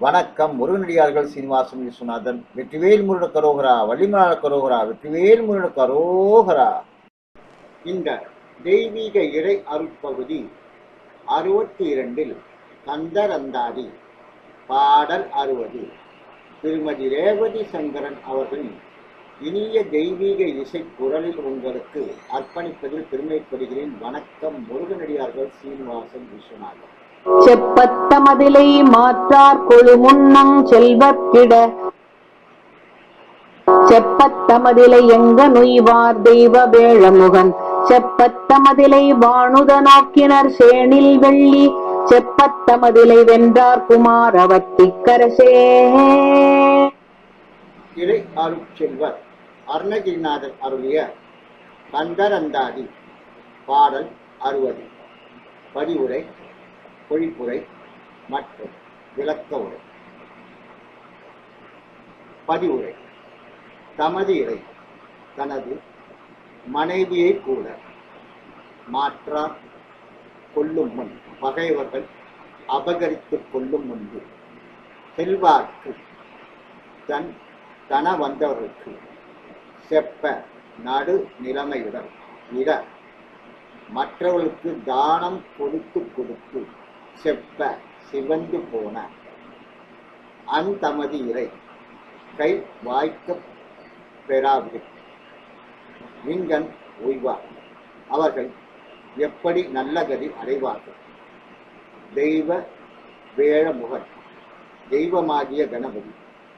வணக்கம் முருகனடியார்கள் சீனிவாசன் விஸ்வநாதன் வெற்றிவேல் முருட கரோகரா வள்ளிமலாள கரோகரா வெற்றிவேல் முருட கரோகரா. இந்த தெய்வீக இறை அருட்பகுதி அறுபத்தி இரண்டில் கந்தரந்தாதி பாடல் அறுபது. திருமதி ரேவதி சங்கரன் அவர்களின் இனிய தெய்வீக இசை குரலில் உங்களுக்கு அர்ப்பணிப்பதில் பெருமைப்படுகிறேன். வணக்கம் முருகனடியார்கள் சீனிவாசன் விஸ்வநாதன். செப்பத்தமதிலை மாற்றார் கொழு முன்னம் செல்வக்கிட. செப்பத்தமதிலை எங்க நுய்வார் தெய்வ வேழமுகன். செப்பத்தமதிலை வாணுத நோக்கினர் சேனில் வெள்ளி. செப்பத்தமதிலை வென்றார் குமாரவத்திக்கரசே இறை அருள் செல்வர் அருணகிரிநாதர் அருளிய கந்தரந்தாதி பாடல் அறுபது. பதிவுரை பொழிப்புரை மற்றும் விளக்க உரை. பதிவுரை. தமது இறை தனது மனைவியை கூட மாற்றார் கொள்ளும் முன் பகைவர்கள் அபகரித்துக் கொள்ளும் முன்பு செல்வார்க்கு தன் தன வந்தவர்களுக்கு செப்ப நடு நிலைமையுடன் இட மற்றவர்களுக்கு தானம் கொடுத்து கொடுத்து செப்ப சிவந்து போன அந்தமதி இறை கை வாய்க்க பெறாது விங்கன் ஓய்வார் அவர்கள் எப்படி நல்ல கதி அடைவார்கள்? தெய்வ வேழமுகன் தெய்வமாகிய கணபதி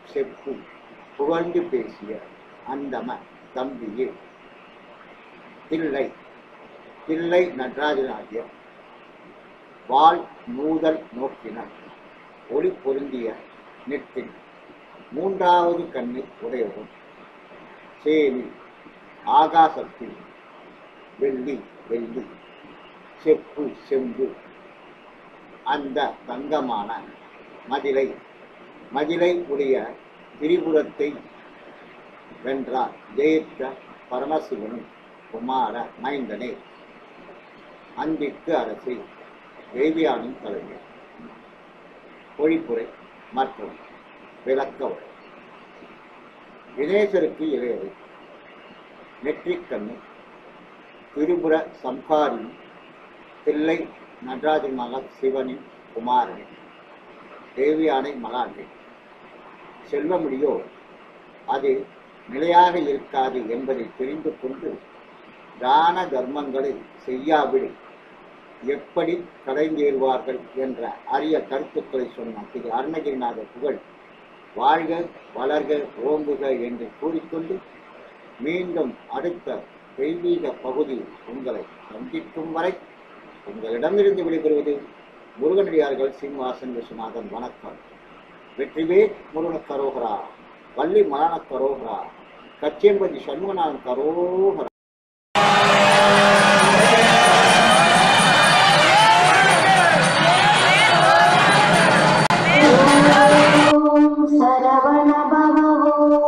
செப்பு புகழ்ந்து பேசிய அந்தம தம்பியே. தில்லை தில்லை நடராஜனாகிய வாழ் நூதல் நோக்கினர் ஒளி பொருந்திய நெற்றின் மூன்றாவது கண்ணில் உடையவும் சேனி ஆகாசத்தில் வெள்ளி வெள்ளி செப்பு செம்பு. அந்த தங்கமான மதிலை மதிலை உடைய திரிபுரத்தை வென்றார் ஜெயித்த பரமசிவனும் குமார மைந்தனே. அன்பிற்கு அரசு தேவியானின் தலைவர் பொழிப்புரை மற்றும் விளக்க உரை வினேசருக்கு இளையவை நெற்றிக்கண்ணு திரிபுர சம்ஹாரின் தில்லை நடராஜன் மகன் சிவனின் குமாரன் தேவியானை மகாண்டே செல்வமுடியோ அது நிலையாக இருக்காது என்பதை தெரிந்து கொண்டு தான தர்மங்களை செய்யாவிடு. எப்படி கடைந்தேறுவார்கள் என்ற அரிய கருத்துக்களை சொன்ன திரு அருணகிரிநாத புகழ். வாழ்க வளர்க ஓம்புக என்று கூறிக்கொண்டு மீண்டும் அடுத்த தெய்வீக பகுதியில் உங்களை சந்திக்கும் வரை உங்களிடமிருந்து விடைபெறுவது முருகனடியார்கள் சீனிவாசன் விஸ்வநாதன். வணக்கம். வெற்றிவே முருகன கரோகரா. வள்ளி மரண கரோகரா. கச்சேம்பதி சண்முகநாதன் கரோகரா. சரவண